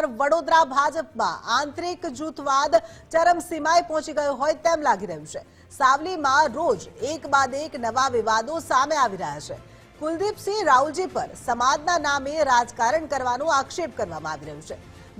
વડોદરા ભાજપમાં આંતરિક જૂથવાદ ચરમસીમાએ પહોંચી ગયો હોય તેમ લાગી રહ્યું છે. સાવલીમાં રોજ એક બાદ એક નવા વિવાદો સામે આવી રહ્યા છે. કુલદીપસિંહ રાહુલજી પર સમાજના નામે રાજકારણ કરવાનો આક્ષેપ કરવામાં આવી રહ્યો છે.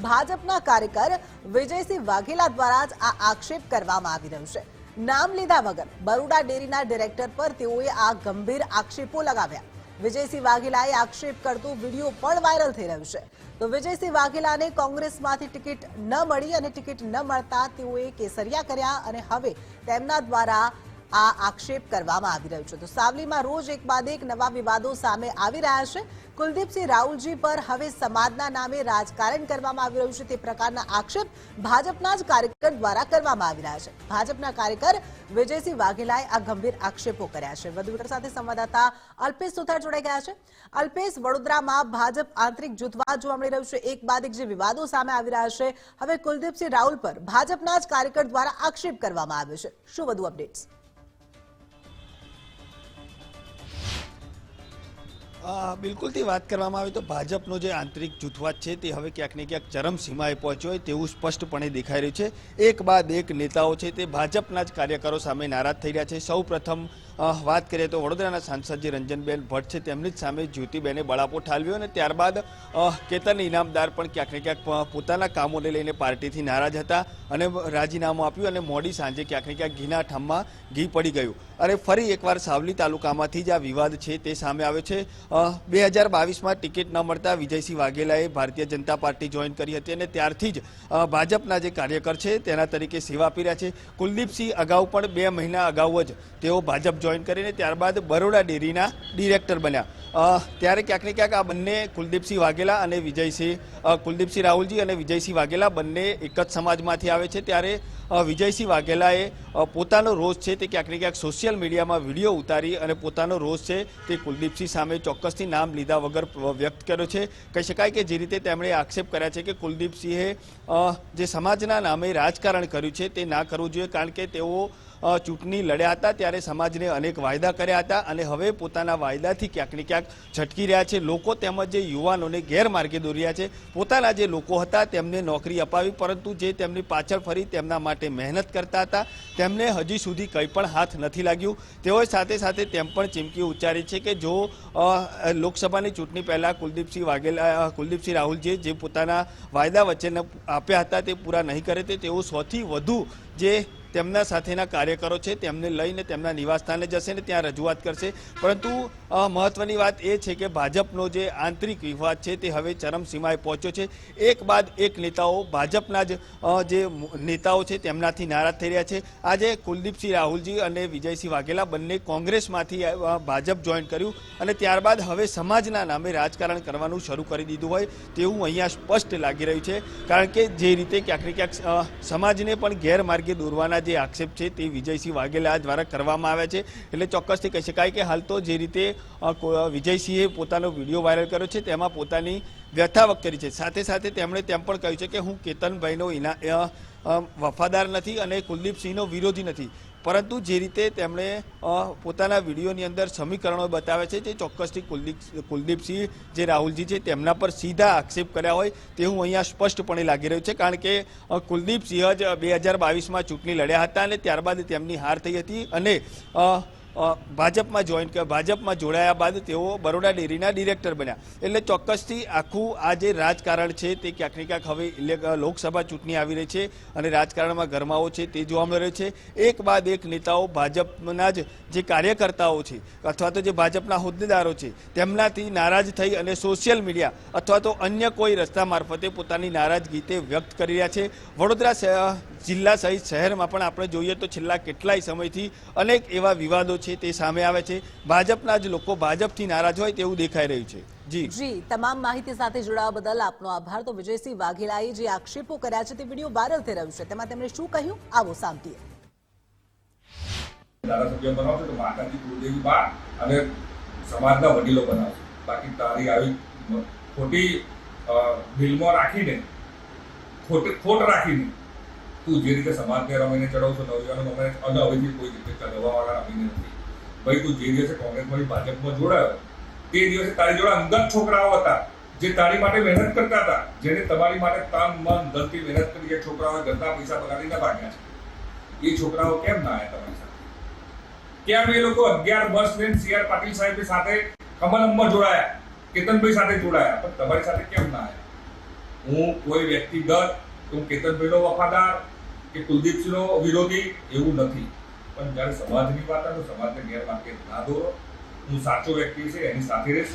ભાજપના કાર્યકર વિજયસિંહ વાઘેલા દ્વારા જ આ આક્ષેપ કરવામાં આવી રહ્યો છે. નામ લીધા વગર બરોડા ડેરીના ડિરેક્ટર પર તેઓએ આ ગંભીર આક્ષેપો લગાવ્યા. વિજયસિંહ વાઘેલાએ આક્ષેપ કરતો વીડિયો પણ વાયરલ થઈ રહ્યો છે. તો વિજયસિંહ વાઘેલાને કોંગ્રેસમાંથી ટિકિટ ન મળી અને ટિકિટ ન મળતા તેઓએ કેસરિયા કર્યા અને હવે તેમના દ્વારા આ આક્ષેપ કરવામાં આવી રહ્યો છે. તો સાવલીમાં રોજ એક બાદ એક નવા વિવાદો સામે આવી રહ્યા છે. કુલદીપસિંહ રાહુલજી પર હવે સમાજના નામે રાજકારણ કરવામાં આવી રહ્યું છે. તે પ્રકારના આક્ષેપ ભાજપના જ કાર્યકર દ્વારા કરવામાં આવી રહ્યા છે. ભાજપના કાર્યકર વિજયસિંહ વાઘેલાએ આ ગંભીર આક્ષેપો કર્યા છે. વધુ સાથે સંવાદદાતા અલ્પેશ સુથાર જોડાઈ ગયા છે. અલ્પેશ, વડોદરામાં ભાજપ આંતરિક જૂથવાદ જોવા મળી રહ્યું છે. એક બાદ એક જે વિવાદો સામે આવી રહ્યા છે. હવે કુલદીપસિંહ રાહુલ પર ભાજપના જ કાર્યકર દ્વારા આક્ષેપ કરવામાં આવ્યો છે. શું વધુ અપડેટ્સ? બિલકુલથી વાત કરવામાં આવે તો ભાજપનો જે આંતરિક જૂથવાદ છે તે હવે ક્યાંક ને ક્યાંક ચરમસીમાએ પહોંચ્યો હોય તેવું સ્પષ્ટપણે દેખાઈ રહ્યું છે. એક બાદ એક નેતાઓ છે તે ભાજપના જ કાર્યકરો સામે નારાજ થઈ રહ્યા છે. સૌ પ્રથમ વાત કરીએ તો વડોદરાના સાંસદ જે રંજનબેન ભટ્ટ છે તેમની જ સામે જ્યોતિબેને બળાપો ઠાલવ્યો અને ત્યારબાદ કેતન ઇનામદાર પણ ક્યાંક ને ક્યાંક પોતાના કામોને લઈને પાર્ટીથી નારાજ હતા અને રાજીનામું આપ્યું અને મોડી સાંજે ક્યાંક ને ક્યાંક ઘીના ઠામમાં ઘી પડી ગયું. અને ફરી એકવાર સાવલી તાલુકામાંથી જ આ વિવાદ છે તે સામે આવ્યો છે. બે હજાર બાવીસમાં ટિકિટ ન મળતા વિજયસિંહ વાઘેલાએ ભારતીય જનતા પાર્ટી જોઈન કરી હતી અને ત્યારથી જ ભાજપના જે કાર્યકર છે તેના તરીકે સેવા આપી રહ્યા છે. કુલદીપસિંહ અગાઉ પણ બે મહિના અગાઉ જ તેઓ ભાજપ જોઈન કરીને ત્યારબાદ બરોડા ડેરીના ડિરેક્ટર બન્યા. ત્યારે ક્યાંક ને ક્યાંક આ બંને કુલદીપસિંહ વાઘેલા અને વિજયસિંહ કુલદીપસિંહ રાહુલજી અને વિજયસિંહ વાઘેલા બંને એક જ સમાજમાંથી આવે છે. ત્યારે વિજયસિંહ વાઘેલાએ પોતાનો રોષ છે તે ક્યાંક ને ક્યાંક સોશિયલ મીડિયામાં વીડિયો ઉતારી અને પોતાનો રોષ છે તે કુલદીપસિંહ સામે ચોક્કસથી નામ લીધા વગર વ્યક્ત કર્યો છે. કહી શકાય કે જે રીતે તેમણે આક્ષેપ કર્યા છે કે કુલદીપસિંહે જે સમાજના નામે રાજકારણ કર્યું છે તે ના કરવું જોઈએ કારણ કે તેઓ ચૂંટણી લડ્યા હતા ત્યારે સમાજને અનેક વાયદા કર્યા હતા અને હવે પોતાના વાયદાથી ક્યાંક ને ક્યાંક છટકી રહ્યા છે. લોકો તેમજ જે યુવાનોને ગેરમાર્ગે દોરી છે. પોતાના જે લોકો હતા તેમને નોકરી અપાવી, પરંતુ જે તેમની પાછળ ફરી તેમના માટે મહેનત કરતા હતા, તેમને હજી સુધી કંઈ પણ હાથ નથી લાગ્યું. તેઓએ સાથે સાથે તેમ પણ ચીમકી ઉચ્ચારી છે કે જો લોકસભાની ચૂંટણી પહેલાં કુલદીપસિંહ વાઘેલા કુલદીપસિંહ રાહુલજીએ જે પોતાના વાયદા વચ્ચે આપ્યા હતા તે પૂરા નહીં કરે તે તેઓ સૌથી વધુ જે તેમના સાથેના કાર્યકરો છે, તેમને લઈને તેમના નિવાસસ્થાને જશે ને ત્યાં રજૂઆત કરશે. પરંતુ મહત્વની વાત એ છે કે ભાજપનો જે આંતરિક વિવાદ છે તે હવે ચરમસીમાએ પહોંચ્યો છે. એક બાદ એક નેતાઓ ભાજપના જ જે નેતાઓ છે તેમનાથી નારાજ થઈ રહ્યા છે. આજે કુલદીપસિંહ રાહુલજી અને વિજયસિંહ વાઘેલા બંને કોંગ્રેસમાંથી ભાજપ જોઈન કર્યું અને ત્યારબાદ હવે સમાજના નામે રાજકારણ કરવાનું શરૂ કરી દીધું હોય તેવું અહીંયા સ્પષ્ટ લાગી રહ્યું છે. કારણ કે જે રીતે ક્યાંક ને ક્યાંક સમાજને પણ ગેરમાર્ગે દોરવાના જે આક્ષેપ છે તે વિજયસિંહ વાઘેલા દ્વારા કરવામાં આવ્યા છે. એટલે ચોક્કસથી કહી શકાય કે હાલ તો જે રીતે વિજયસિંહે પોતાનો વીડિયો વાયરલ કર્યો છે, તેમાં પોતાની વ્યથા વ્યક્ત કરી છે. સાથે સાથે તેમણે તેમ પણ કહ્યું છે કે હું કેતનભાઈનો ઇના વફાદાર નથી અને કુલદીપસિંહનો વિરોધી નથી. પરંતુ જે રીતે તેમણે પોતાના વિડીયોની અંદર સમીકરણો બતાવે છે જે ચોક્કસથી કુલદીપ, કુલદીપસિંહ, જે રાહુલજી છે તેમના પર સીધા આક્ષેપ કર્યા હોય તેવું અહીંયા સ્પષ્ટપણે લાગી રહ્યું છે. કારણ કે કુલદીપસિંહ જ બે હજાર બાવીસમાં ચૂંટણી લડ્યા હતા અને ત્યારબાદ તેમની હાર થઈ હતી અને ભાજપમાં જોઈન કર્યો. ભાજપમાં જોડાયા બાદ તેઓ બરોડા ડેરીના ડિરેક્ટર બન્યા. એટલે ચોક્કસથી આખું આ જે રાજકારણ છે તે ક્યાંક ક્યાંક હવે લોકસભા ચૂંટણી આવી રહી છે અને રાજકારણમાં ગરમાવો છે તે જોવા મળી રહ્યો છે. એક બાદ એક નેતાઓ ભાજપના જ જે કાર્યકર્તાઓ છે અથવા તો જે ભાજપના હોદ્દેદારો છે તેમનાથી નારાજ થઈ અને સોશિયલ મીડિયા અથવા તો અન્ય કોઈ રસ્તા મારફતે પોતાની નારાજગી તે વ્યક્ત કરી રહ્યા છે. વડોદરા જિલ્લા સહિત શહેરમાં પણ આપણે જોઈએ તો છેલ્લા કેટલાય સમયથી અનેક એવા વિવાદો છે તે સામે આવે છે. ભાજપના જ લોકો ભાજપથી નારાજ હોય તેવું દેખાઈ રહ્યું છે. જી. જી તમામ માહિતી સાથે જોડાવા બદલ આપનો આભાર. તો વિજયસિંહ વાઘેલાએ જે આક્ષેપો કર્યા છે તે વીડિયો વાયરલ થઈ રહ્યું છે. તેમાં તેમણે શું કહ્યું? આવો સાંભળીએ. ધારાસભ્ય બનાવશે તો માતાજી કુળદેવી બા અને સમાજના વડીલો બનાવશે. બાકી તારી આવી ખોટી અ, દિલમાં રાખીને ખોટ ખોટ રાખીને તું જે રીતે સમાજને રમીને ચડાવશો નવયુવાનો અમે અને હવેથી કોઈ રીતે ચલાવવાવાળા રમીને નથી. ભાઈ, તું જે દિવસે કોંગ્રેસમાંથી ભાજપમાં જોડાયો, તે દિવસે તારી જોડે અંગત છોકરાઓ હતા, જે તારી માટે મહેનત કરતા હતા, જેને તમારી માટે તન મન ધનથી મહેનત કરી જે છોકરાઓએ ગંદા પૈસા બગાડીને ભાગ્યા છે. એ છોકરાઓ કેમ ના આવ્યા તમારી સાથે? કેમ એ લોકો અગિયાર બસ લઈને સી આર પાટીલ સાહેબ સાથે કમલ અંબર જોડાયા, કેતનભાઈ સાથે જોડાયા, પણ તમારી સાથે કેમ ના આવ્યા? હું કોઈ વ્યક્તિગત હું કેતનભાઈનો વફાદાર, કે કુલદીપસિંહનો વિરોધી, એવું નથી. પણ જ્યારે સમાજની વાત આવે તો સમાજને ગેરમાર્ગે ના દોરો. હું સાચો વ્યક્તિ છે, એની સાથે રહીશ.